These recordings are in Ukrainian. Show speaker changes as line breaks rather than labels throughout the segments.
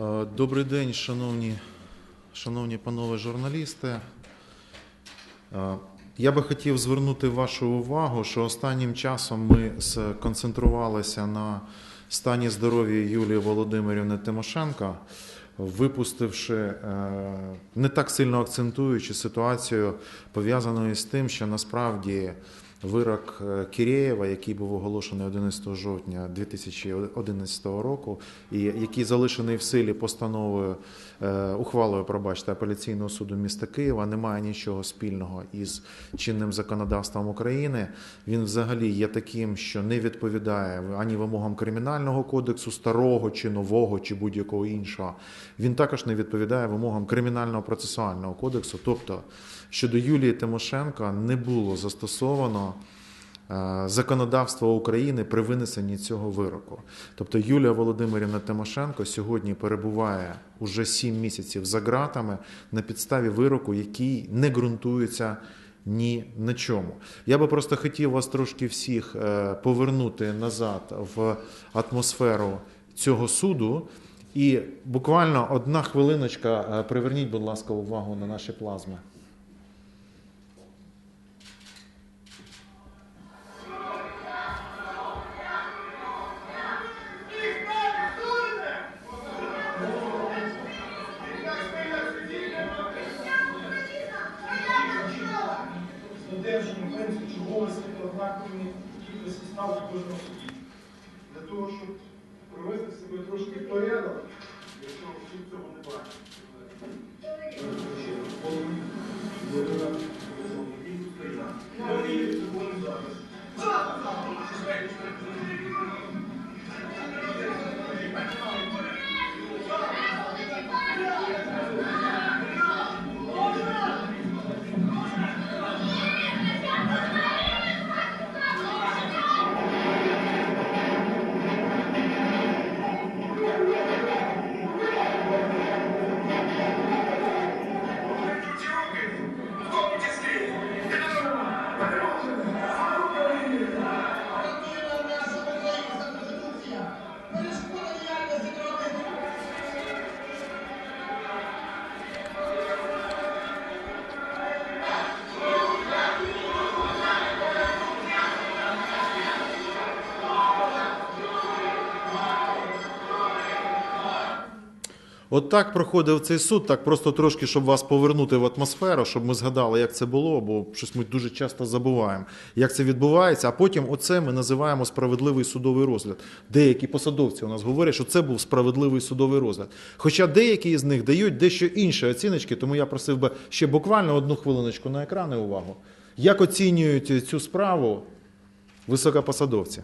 Е, Добрий день, шановні, шановні панове журналісти. Е, Я би хотів звернути вашу увагу, що останнім часом ми сконцентрувалися на стані здоров'я Юлії Володимирівни Тимошенко, випустивши, е, не так сильно акцентуючи ситуацію, пов'язаною з тим, що насправді вирок е, Кірєєва, який був оголошений 11 жовтня 2011 року, і який залишений в силі постановою е, ухвалою, пробачте, апеляційного суду міста Києва, не має нічого спільного із чинним законодавством України. Він взагалі є таким, що не відповідає ані вимогам кримінального кодексу, старого чи нового, чи будь-якого іншого. Він також не відповідає вимогам кримінального процесуального кодексу. Тобто щодо Юлії Тимошенко не було застосовано е, законодавство України при винесенні цього вироку. Тобто Юлія Володимирівна Тимошенко сьогодні перебуває уже 7 місяців за ґратами на підставі вироку, який не ґрунтується ні на чому. Я би просто хотів вас трошки всіх е, повернути назад в атмосферу цього суду. І буквально одна хвилиночка, е, приверніть, будь ласка, увагу на наші плазми.
Кількості став в кожному суді.
От так проходив цей суд, так просто трошки, щоб вас повернути в атмосферу, щоб ми згадали, як це було, бо щось ми дуже часто забуваємо, як це відбувається. А потім оце ми називаємо справедливий судовий розгляд. Деякі посадовці у нас говорять, що це був справедливий судовий розгляд. Хоча деякі з них дають дещо інші оціночки, тому я просив би ще буквально одну хвилиночку на екрани увагу. Як оцінюють цю справу високопосадовці?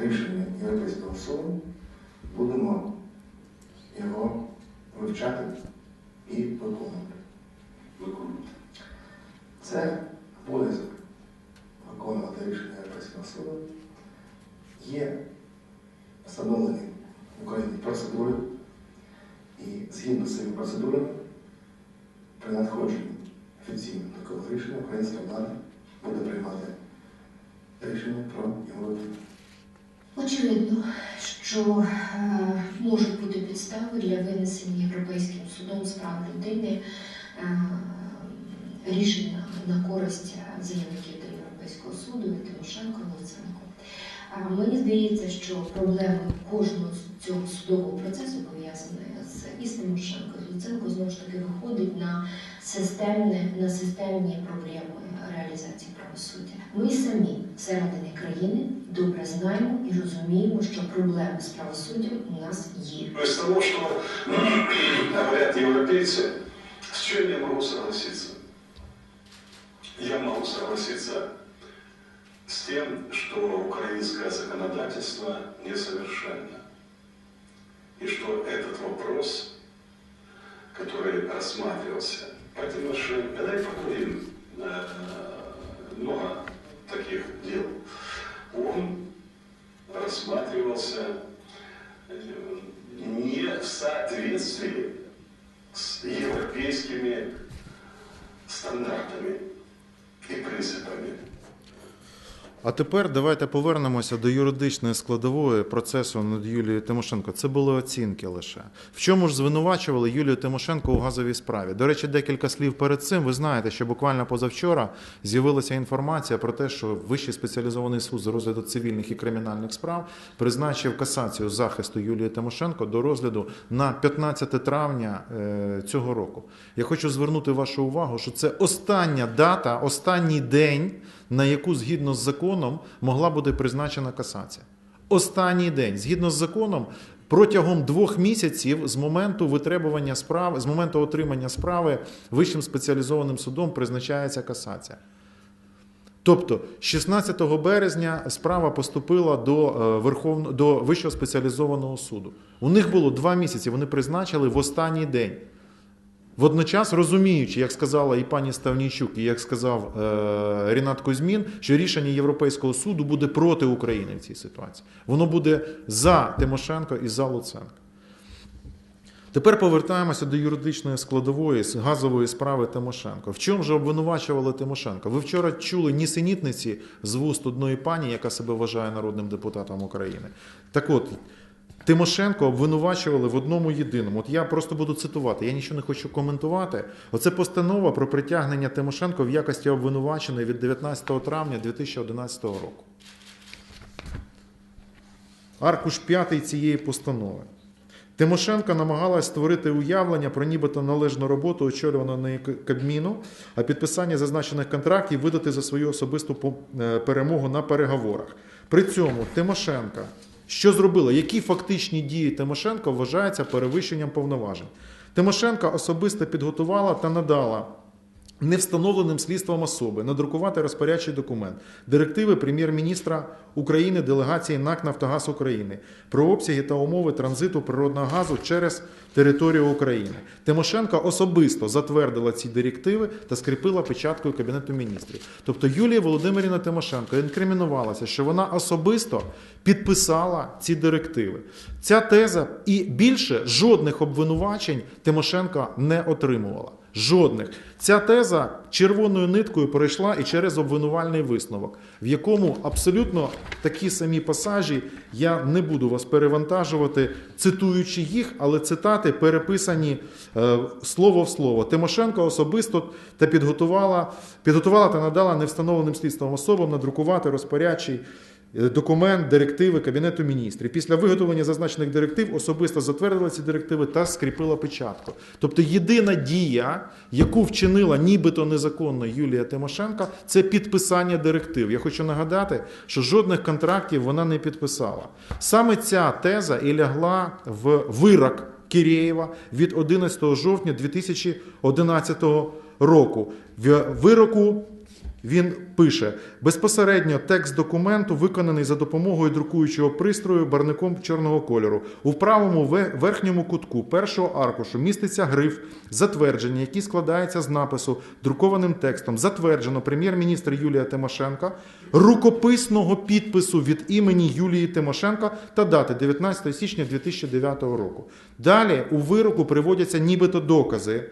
Рішення Європейського суду, будемо його вивчати і виконувати. Виконувати. Це обов'язок виконувати рішення Європейського суду. Є встановлені в Україні процедури, і згідно з цими процедурами, при надходженні офіційно такого рішення українська влада буде приймати рішення про його виконання.
Очевидно, що е, можуть бути підстави для винесення Європейським судом справ людини е, рішення на користь заявників до Європейського суду Тимошенко Луценко. А Мені здається, що проблеми кожного цього судового процесу пов'язаної з із Тимошенко, з Луценко, знову ж таки виходить на системне, на системні проблеми реалізації правосуддя. Ми самі всередині країни добре знаємо і розуміємо, що проблеми з правосуддям у нас є.
Есть того, что говорят европейцы, с чем я могу согласиться? Я могу согласиться с тем, что украинское законодательство несовершенно. И что этот вопрос, который рассматривался по Тимошенко, да и по другим, э, много таких дел, он рассматривался э, не в соответствии с европейскими стандартами и принципами.
А тепер давайте повернемося до юридичної складової процесу над Юлією Тимошенко. Це були оцінки лише. В чому ж звинувачували Юлію Тимошенко у газовій справі? До речі, декілька слів перед цим. Ви знаєте, що буквально позавчора з'явилася інформація про те, що Вищий спеціалізований суд з розгляду цивільних і кримінальних справ призначив касацію захисту Юлії Тимошенко до розгляду на 15 травня е, цього року. Я хочу звернути вашу увагу, що це остання дата, останній день, на яку згідно з законом могла бути призначена касація. Останній день, згідно з законом, протягом двох місяців з моменту витребування справи, з моменту отримання справи вищим спеціалізованим судом призначається касація. Тобто, 16 березня справа поступила до е, Верховного до Вищого спеціалізованого суду. У них було два місяці. Вони призначили в останній день. Водночас розуміючи, як сказала і пані Ставнійчук, і як сказав е, Рінат Кузьмін, що рішення Європейського суду буде проти України в цій ситуації. Воно буде за Тимошенко і за Луценко. Тепер повертаємося до юридичної складової газової справи Тимошенко. В чому же обвинувачували Тимошенко? Ви вчора чули нісенітниці з вуст одної пані, яка себе вважає народним депутатом України. Так от, Тимошенко обвинувачували в одному єдиному. От я просто буду цитувати, я нічого не хочу коментувати. Оце постанова про притягнення Тимошенко в якості обвинуваченої від 19 травня 2011 року. Аркуш 5 цієї постанови. Тимошенко намагалась створити уявлення про нібито належну роботу очолюваного нею Кабміну, а підписання зазначених контрактів видати за свою особисту е, перемогу на переговорах. При цьому Тимошенка що зробила? Які фактичні дії Тимошенко вважаються перевищенням повноважень? Тимошенка особисто підготувала та надала невстановленим слідством особи надрукувати розпорядчий документ директиви прем'єр-міністра України делегації НАК Нафтогаз України про обсяги та умови транзиту природного газу через територію України. Тимошенко особисто затвердила ці директиви та скріпила печаткою Кабінету міністрів. Тобто Юлія Володимирівна Тимошенко інкримінувалася, що вона особисто підписала ці директиви. Ця теза і більше жодних обвинувачень Тимошенко не отримувала. Жодних. Ця теза червоною ниткою пройшла і через обвинувальний висновок, в якому абсолютно такі самі пасажі я не буду вас перевантажувати, цитуючи їх, але цитати переписані е, слово в слово. Тимошенко особисто та підготувала, підготувала та надала невстановленим слідством особам надрукувати розпорядчий документ директиви Кабінету міністрів. Після виготовлення зазначених директив особисто затвердила ці директиви та скріпила печатку. Тобто єдина дія, яку вчинила нібито незаконно Юлія Тимошенко, це підписання директив. Я хочу нагадати, що жодних контрактів вона не підписала. Саме ця теза і лягла в вирок Кірєєва від 11 жовтня 2011 року. В вироку він пише безпосередньо текст документу виконаний за допомогою друкуючого пристрою барником чорного кольору. У правому верхньому кутку першого аркушу міститься гриф затвердження, який складається з напису друкованим текстом. Затверджено прем'єр-міністр Юлія Тимошенко, рукописного підпису від імені Юлії Тимошенко та дати 19 січня 2009 року. Далі у вироку приводяться нібито докази.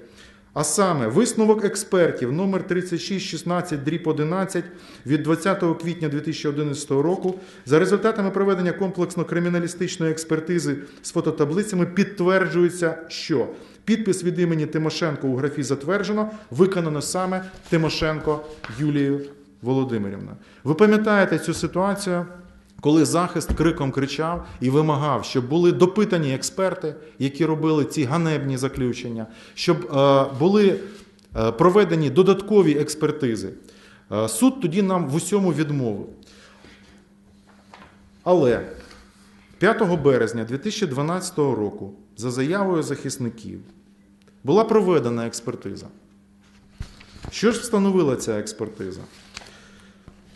А саме висновок експертів номер 3616 дріб 11 від 20 квітня 2011 року за результатами проведення комплексно-криміналістичної експертизи з фототаблицями підтверджується, що підпис від імені Тимошенко у графі затверджено виконано саме Тимошенко Юлією Володимирівною. Ви пам'ятаєте цю ситуацію? Коли захист криком кричав і вимагав, щоб були допитані експерти, які робили ці ганебні заключення, щоб е, були е, проведені додаткові експертизи. Е, суд тоді нам в усьому відмовив. Але 5 березня 2012 року, за заявою захисників, була проведена експертиза. Що ж встановила ця експертиза?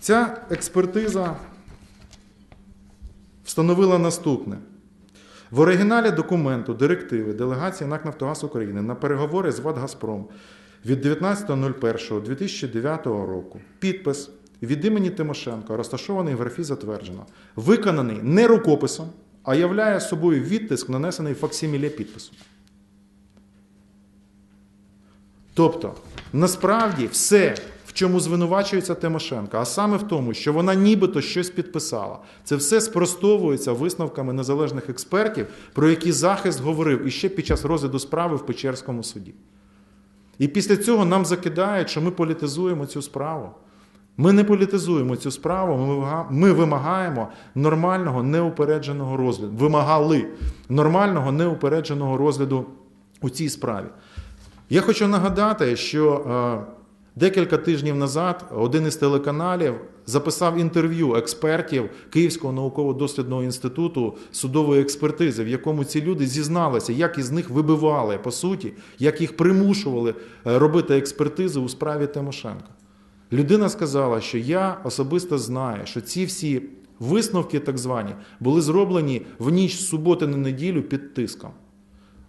Ця експертиза встановила наступне. В оригіналі документу директиви делегації НАК «Нафтогаз України на переговори з ВАД «Газпром» від 19.01.2009 року підпис від імені Тимошенко, розташований в графі затверджено, виконаний не рукописом, а являє собою відтиск, нанесений факсиміле підпису. Тобто, насправді, все, чому звинувачується Тимошенко, а саме в тому, що вона нібито щось підписала. Це все спростовується висновками незалежних експертів, про які захист говорив іще під час розгляду справи в Печерському суді. І після цього нам закидають, що ми політизуємо цю справу. Ми не політизуємо цю справу, ми вимагаємо нормального неупередженого розгляду. Вимагали нормального неупередженого розгляду у цій справі. Я хочу нагадати, що е, декілька тижнів назад один із телеканалів записав інтерв'ю експертів Київського науково-дослідного інституту судової експертизи, в якому ці люди зізналися, як із них вибивали по суті, як їх примушували е, робити експертизи у справі Тимошенка. Людина сказала, що я особисто знаю, що ці всі висновки, так звані, були зроблені в ніч з суботи на неділю під тиском.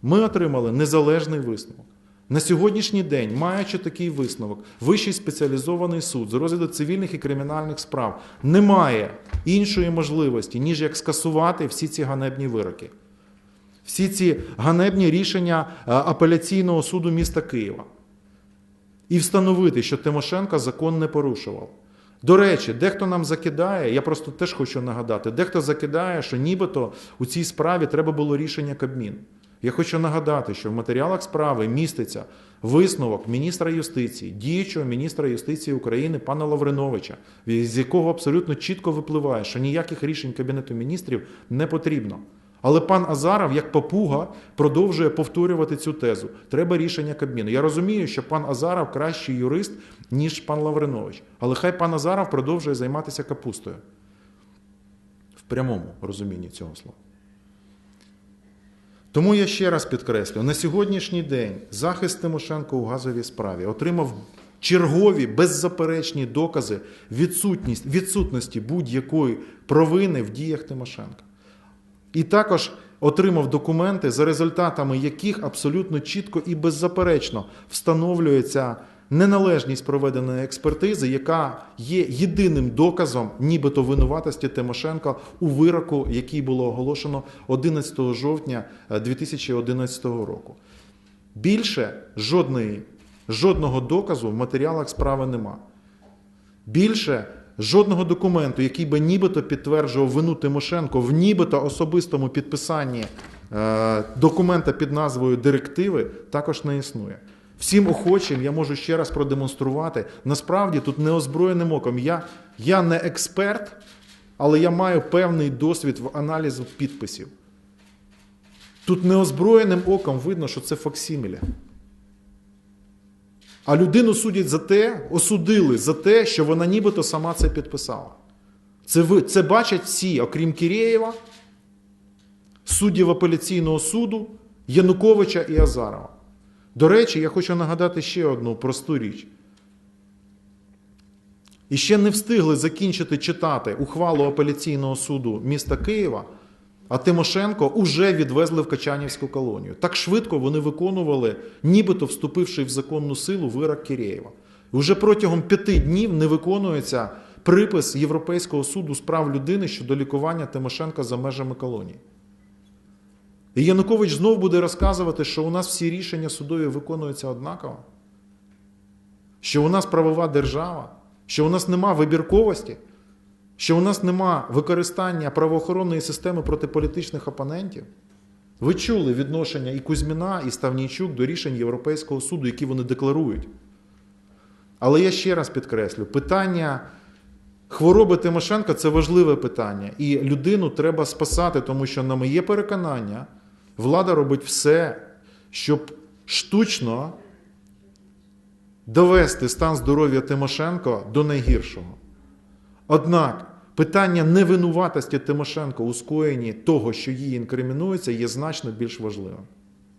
Ми отримали незалежний висновок. На сьогоднішній день, маючи такий висновок, Вищий спеціалізований суд з розгляду цивільних і кримінальних справ не має іншої можливості, ніж як скасувати всі ці ганебні вироки, всі ці ганебні рішення е, апеляційного суду міста Києва і встановити, що Тимошенко закон не порушував. До речі, дехто нам закидає, я просто теж хочу нагадати, дехто закидає, що нібито у цій справі треба було рішення Кабмін. Я хочу нагадати, що в матеріалах справи міститься висновок міністра юстиції, діючого міністра юстиції України пана Лавриновича, з якого абсолютно чітко випливає, що ніяких рішень Кабінету міністрів не потрібно. Але пан Азаров, як папуга, продовжує повторювати цю тезу. Треба рішення Кабміну. Я розумію, що пан Азаров кращий юрист, ніж пан Лавринович. Але хай пан Азаров продовжує займатися капустою. В прямому розумінні цього слова. Тому я ще раз підкреслю: на сьогоднішній день захист Тимошенко у газовій справі отримав чергові беззаперечні докази відсутність, відсутності будь-якої провини в діях Тимошенка. І також отримав документи, за результатами яких абсолютно чітко і беззаперечно встановлюється неналежність проведеної експертизи, яка є єдиним доказом нібито винуватості Тимошенка у вироку, який було оголошено 11 жовтня е, 2011 року. Більше жодної, жодного доказу в матеріалах справи нема. Більше жодного документу, який би нібито підтверджував вину Тимошенко в нібито особистому підписанні е, документа під назвою Директиви, також не існує. Всім охочим я можу ще раз продемонструвати. Насправді тут неозброєним оком. Я, я не експерт, але я маю певний досвід в аналізу підписів. Тут неозброєним оком видно, що це факсімілі. А людину судять за те, осудили за те, що вона нібито сама це підписала. Це, це бачать всі, окрім Кірєєва, суддів апеляційного суду, Януковича і Азарова. До речі, я хочу нагадати ще одну просту річ. І ще не встигли закінчити читати ухвалу апеляційного суду міста Києва, а Тимошенко уже відвезли в Качанівську колонію. Так швидко вони виконували, нібито вступивши в законну силу вирок Кірєєва. Уже протягом п'яти днів не виконується припис Європейського суду з прав людини щодо лікування Тимошенка за межами колонії. І Янукович знов буде розказувати, що у нас всі рішення судові виконуються однаково, що у нас правова держава, що у нас нема вибірковості, що у нас нема використання правоохоронної системи проти політичних опонентів. Ви чули відношення і Кузьміна, і Ставнійчук до рішень Європейського суду, які вони декларують. Але я ще раз підкреслю: питання хвороби Тимошенка це важливе питання. І людину треба спасати, тому що, на моє переконання, влада робить все, щоб штучно довести стан здоров'я Тимошенко до найгіршого. Однак питання невинуватості Тимошенко у скоєнні того, що їй інкримінується, є значно більш важливим.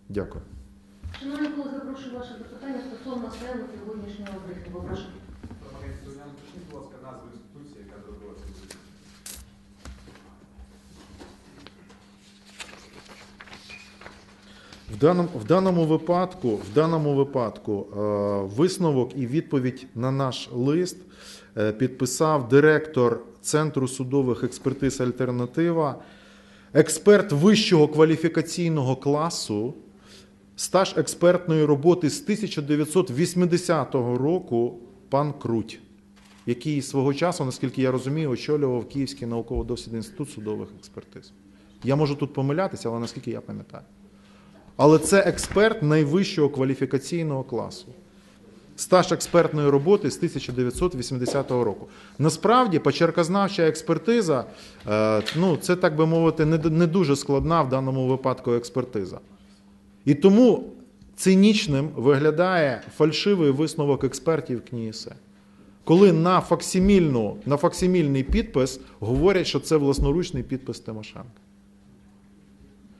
Дякую.
Шановні колеги, прошу ваше запитання стосовно сцену сьогоднішнього брифінгу. Прошу.
Будь ласка, назву інституції, яка зробила цю брифінг.
В даному, в даному випадку, в даному випадку е, висновок і відповідь на наш лист е, підписав директор Центру судових експертиз Альтернатива, експерт вищого кваліфікаційного класу, стаж експертної роботи з 1980 року пан Круть, який свого часу, наскільки я розумію, очолював Київський науково-дослідний інститут судових експертиз. Я можу тут помилятися, але наскільки я пам'ятаю. Але це експерт найвищого кваліфікаційного класу. Стаж експертної роботи з 1980 року. Насправді, почеркознавча експертиза, е, ну, це, так би мовити, не, не дуже складна в даному випадку експертиза. І тому цинічним виглядає фальшивий висновок експертів КНІСЕ. Коли на, факсимільну, на факсимільний підпис говорять, що це власноручний підпис Тимошенка.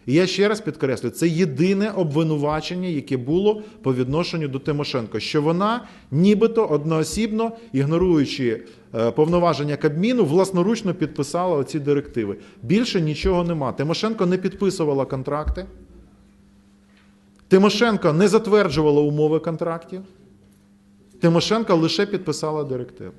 І я ще раз підкреслю, це єдине обвинувачення, яке було по відношенню до Тимошенко, що вона нібито одноосібно, ігноруючи е, повноваження Кабміну, власноручно підписала оці директиви. Більше нічого нема. Тимошенко не підписувала контракти. Тимошенко не затверджувала умови контрактів. Тимошенко лише підписала директиву.